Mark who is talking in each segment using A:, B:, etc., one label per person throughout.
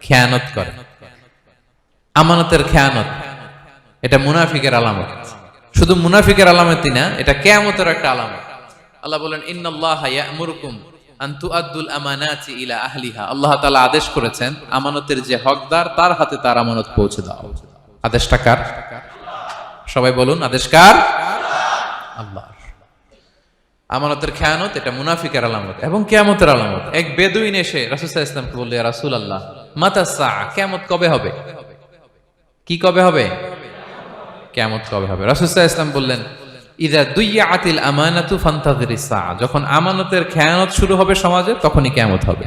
A: খেয়ানত করে। আমানতের খেয়ানত। এটা মুনাফিকের আলামত। শুধু মুনাফিকের আলামতই না, এটা কেয়ামতের একটা আলামত। আল্লাহ বলেন, ইন্নাল্লাহ ইয়ামুরুকুম আন তুআদ্দুল আমানাতি ইলা আহলিহা। আল্লাহ তাআলা আদেশ করেছেন, আমানতের যে হকদার, তার হাতে তার আমানত পৌঁছে দাও। আদেশটা কার? সবাই বলুন, আদেশ কার? আল্লাহ আমানতের খেয়ানত, এটা মুনাফিকের আলামত এবং কেয়ামতের আলামত। এক বেদুইন এসে রাসুসাহ ইসলামকে বললে রাসুল আল্লাহ কেয়ামত কবে হবে? কি কবে হবে? কেয়ামত কবে হবে? রাসুসাহ ইসলাম বললেন ইদা দুইয়া আতিল আমানাতু ফান্তাদের যখন আমানতের খেয়ানত শুরু হবে সমাজে, তখনই কেয়ামত হবে।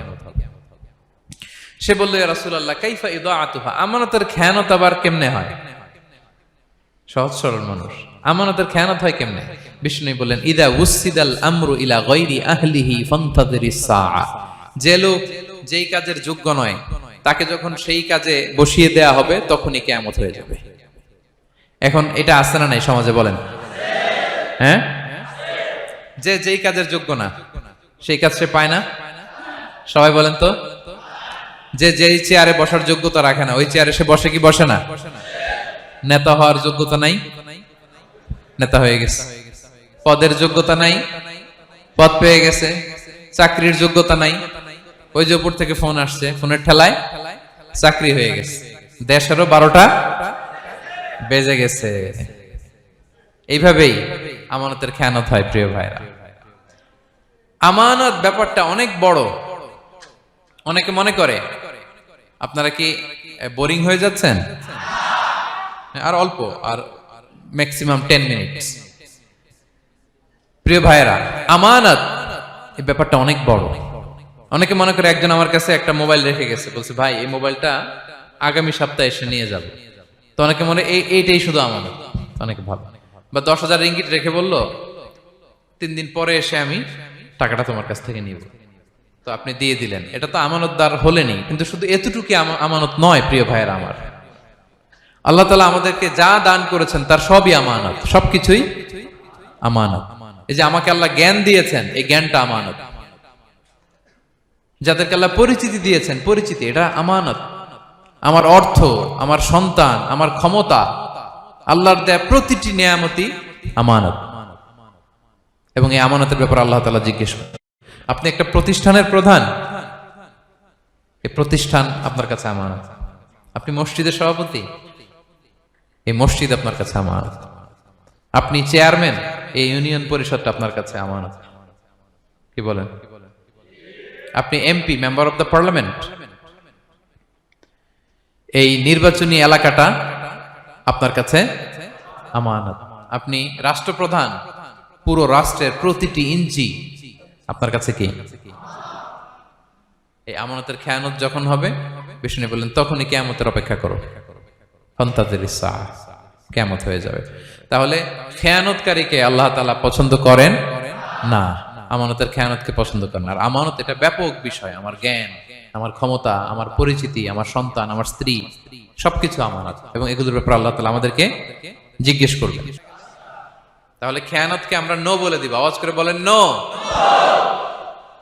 A: সে বলল রাসুল আল্লাহ কাইফা ইদা আতুহা আমানতের খেয়ানত আবার কেমনে হয়? সহজ সরল মানুষ। আমানতের খেয়ানত হয় কেমনে? বিষ্ণু বললেন ইদা উসিদাল আমরু ইলা গৈরি আহলিহি ফান্তাদের যে লোক যেই কাজের যোগ্য নয় তাকে যখন সেই কাজে বসিয়ে দেয়া হবে, তখনই কেয়ামত হয়ে যাবে। এখন এটা আসছে না নাই সমাজে বলেন? হ্যাঁ? যে যেই কাজের যোগ্য না, সেই কাজ সে পায় না? সবাই বলেন তো? যে যেই চেয়ারে বসার যোগ্যতা রাখে না, ওই চেয়ারে সে বসে কি বসে না? নেতা হওয়ার যোগ্যতা নাই? নেতা হয়ে গেছে। পদের যোগ্যতা নাই? পদ পেয়ে গেছে। চাকরির যোগ্যতা নাই? ওই যে উপর থেকে ফোন আসছে, ফোনের ঠেলায় চাকরি হয়ে গেছে। দেশেরও বারোটা বেজে গেছে। এইভাবেই আমানতের খেয়ানত হয়, প্রিয় ভাইরা। আমানত ব্যাপারটা অনেক বড়। অনেকে মনে করে, আপনারা কি বোরিং হয়ে যাচ্ছেন? আর অল্প, আর ম্যাক্সিমাম টেন মিনিট প্রিয় ভাইয়েরা আমানত, এই ব্যাপারটা অনেক বড়। অনেকে মনে করে একজন আমার কাছে একটা মোবাইল রেখে গেছে, বলছে, ভাই, এই মোবাইলটা আগামী সপ্তাহে এসে নিয়ে যাব। তো অনেকে মনে, এই, এইটাই শুধু আমানত অনেকে ভালো বা দশ হাজার রিঙ্গিট রেখে বলল, তিন দিন পরে এসে আমি টাকাটা তোমার কাছ থেকে নিব। তো আপনি দিয়ে দিলেন। এটা তো আমানত আমানতদার হলেনি, কিন্তু শুধু এতটুকু আমানত নয়, প্রিয় ভাইয়ের আমার। আল্লাহ তালা আমাদেরকে যা দান করেছেন, তার সবই আমানত, সবকিছুই আমানত। এই যে আমাকে আল্লাহ জ্ঞান দিয়েছেন, এই জ্ঞানটা আমানত। যাদেরকে আল্লাহ পরিচিতি দিয়েছেন, পরিচিতি, এটা আমানত। আমার অর্থ, আমার সন্তান, আমার ক্ষমতা, আল্লাহর দেয়া প্রতিটি নিয়ামতি আমানত। এবং এই আমানতের ব্যাপারে আল্লাহ তালা জিজ্ঞেস করেন, আপনি একটা প্রতিষ্ঠানের প্রধান? এই প্রতিষ্ঠান আপনার কাছে আমানত। আপনি মসজিদের সভাপতি? এই মসজিদ আপনার কাছে আমানত। আপনি চেয়ারম্যান? এই ইউনিয়ন পরিষদটা আপনার কাছে আমানত। কি বলেন? আপনি MP member of the parliament এই নির্বাচনী এলাকাটা আপনার কাছে? আমানত। আপনি রাষ্ট্রপ্রধান পুরো রাষ্ট্রের প্রতিটি ইঞ্চি আপনার কাছে কি? এই আমানতের খেয়ানত যখন হবে বিষ্ণু বললেন তখনই কেয়ামতের অপেক্ষা করো। ফন্তাদের কেমত হয়ে যাবে। তাহলে খেয়ানতকারীকে আল্লাহ তালা পছন্দ করেন? না। আমানতের খেয়ানতকে পছন্দ করেন আর আমানত এটা ব্যাপক বিষয়, আমার জ্ঞান, আমার ক্ষমতা, আমার পরিচিতি, আমার সন্তান, আমার স্ত্রী, সবকিছু আমানত। এবং এগুলোর ব্যাপারে আল্লাহ তালা আমাদেরকে জিজ্ঞেস করবেন। তাহলে খেয়ানতকে আমরা নো বলে দিব। আওয়াজ করে বলেন নো।